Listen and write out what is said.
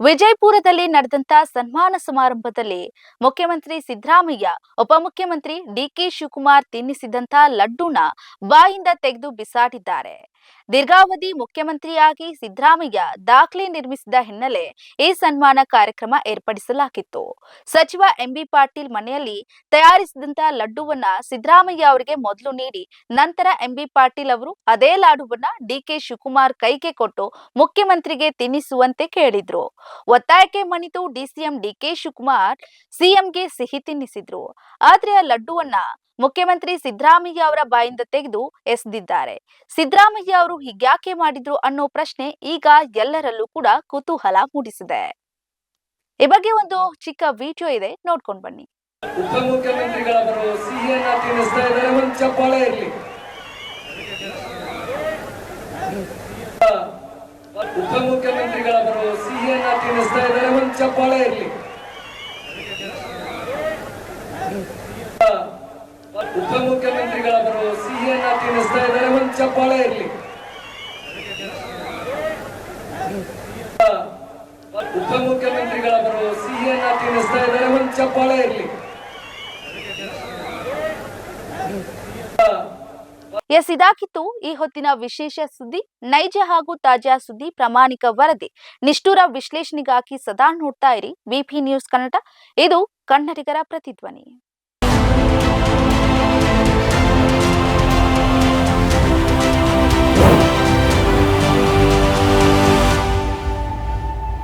ವಿಜಯಪುರದಲ್ಲಿ ನಡೆದಂತ ಸನ್ಮಾನ ಸಮಾರಂಭದಲ್ಲಿ ಮುಖ್ಯಮಂತ್ರಿ ಸಿದ್ದರಾಮಯ್ಯ ಉಪಮುಖ್ಯಮಂತ್ರಿ ಡಿಕೆ ಶಿವಕುಮಾರ್ ತಿನ್ನಿಸಿದಂತ ಲಡ್ಡುನ ಬಾಯಿಂದ ತೆಗೆದು ಬಿಸಾಡಿದ್ದಾರೆ. ದೀರ್ಘಾವಧಿ ಮುಖ್ಯಮಂತ್ರಿಯಾಗಿ ಸಿದ್ದರಾಮಯ್ಯ ದಾಖಲೆ ನಿರ್ಮಿಸಿದ ಹಿನ್ನೆಲೆ ಈ ಸನ್ಮಾನ ಕಾರ್ಯಕ್ರಮ ಏರ್ಪಡಿಸಲಾಗಿತ್ತು. ಸಚಿವ ಎಂಬಿ ಪಾಟೀಲ್ ಮನೆಯಲ್ಲಿ ತಯಾರಿಸಿದಂತ ಲಡ್ಡುವನ್ನ ಸಿದ್ದರಾಮಯ್ಯ ಅವರಿಗೆ ಮೊದಲು ನೀಡಿ, ನಂತರ ಎಂಬಿ ಪಾಟೀಲ್ ಅವರು ಅದೇ ಲಾಡುವನ್ನ ಡಿಕೆ ಶಿವಕುಮಾರ್ ಕೈಗೆ ಕೊಟ್ಟು ಮುಖ್ಯಮಂತ್ರಿಗೆ ತಿನ್ನಿಸುವಂತೆ ಕೇಳಿದ್ರು. ಒತ್ತಾಯಕ್ಕೆ ಮಣಿತು ಡಿಸಿಎಂ ಡಿಕೆ ಶಿವಕುಮಾರ್ ಸಿಎಂಗೆ ಸಿಹಿ ತಿನ್ನಿಸಿದ್ರು. ಆದ್ರೆ ಲಡ್ಡುವನ್ನ ಮುಖ್ಯಮಂತ್ರಿ ಸಿದ್ದರಾಮಯ್ಯ ಅವರ ಬಾಯಿಂದ ತೆಗೆದು ಎಸೆದಿದ್ದಾರೆ. ಸಿದ್ದರಾಮಯ್ಯ ಅವರು ಹೀಗ್ಯಾಕೆ ಮಾಡಿದ್ರು ಅನ್ನೋ ಪ್ರಶ್ನೆ ಈಗ ಎಲ್ಲರಲ್ಲೂ ಕೂಡ ಕುತೂಹಲ ಮೂಡಿಸಿದೆ. ಈ ಬಗ್ಗೆ ಒಂದು ಚಿಕ್ಕ ವಿಡಿಯೋ ಇದೆ, ನೋಡ್ಕೊಂಡು ಬನ್ನಿ. ಉಪಮುಖ್ಯಮಂತ್ರಿಗಳವರು ಸಿಹಿಯನ್ನ ತಿನ್ನಿಸ್ತಾ ಇದ್ದಾರೆ, ಒಂದು ಚಪ್ಪಾಳೆ ಇರಲಿ. ತಿನ್ನಿಸ್ತಾ ಇದ್ದಾರೆ, ಒಂದು ಚಪ್ಪಾಳೆ ಇರಲಿ. ಉಪಮುಖ್ಯಮಂತ್ರಿಗಳವರು ಸಿಹಿಯನ್ನ ತಿನ್ನಿಸ್ತಾ ಇದ್ದಾರೆ, ಒಂದು ಚಪ್ಪಾಳೆ ಇರಲಿ. ಉಪಮುಖ್ಯಮಂತ್ರಿಗಳವರು ಸಿಹಿಯನ್ನ ತಿನ್ನಿಸ್ತಾ ಇದ್ದಾರೆ, ಒಂದು ಚಪ್ಪಾಳೆ ಇರಲಿ. ಎಸ್, ಇದಾಗಿತ್ತು ಈ ಹೊತ್ತಿನ ವಿಶೇಷ ಸುದ್ದಿ. ನೈಜ ಹಾಗೂ ತಾಜಾ ಸುದ್ದಿ, ಪ್ರಾಮಾಣಿಕ ವರದಿ. ನಿಷ್ಠುರ ವಿಶ್ಲೇಷಣೆಗಾಗಿ ಸದಾ ನೋಡ್ತಾ ಇರಿ. ವಿಪಿ ನ್ಯೂಸ್ ಕನ್ನಡ ಇದು ಕನ್ನಡಿಗರ ಪ್ರತಿಧ್ವನಿ.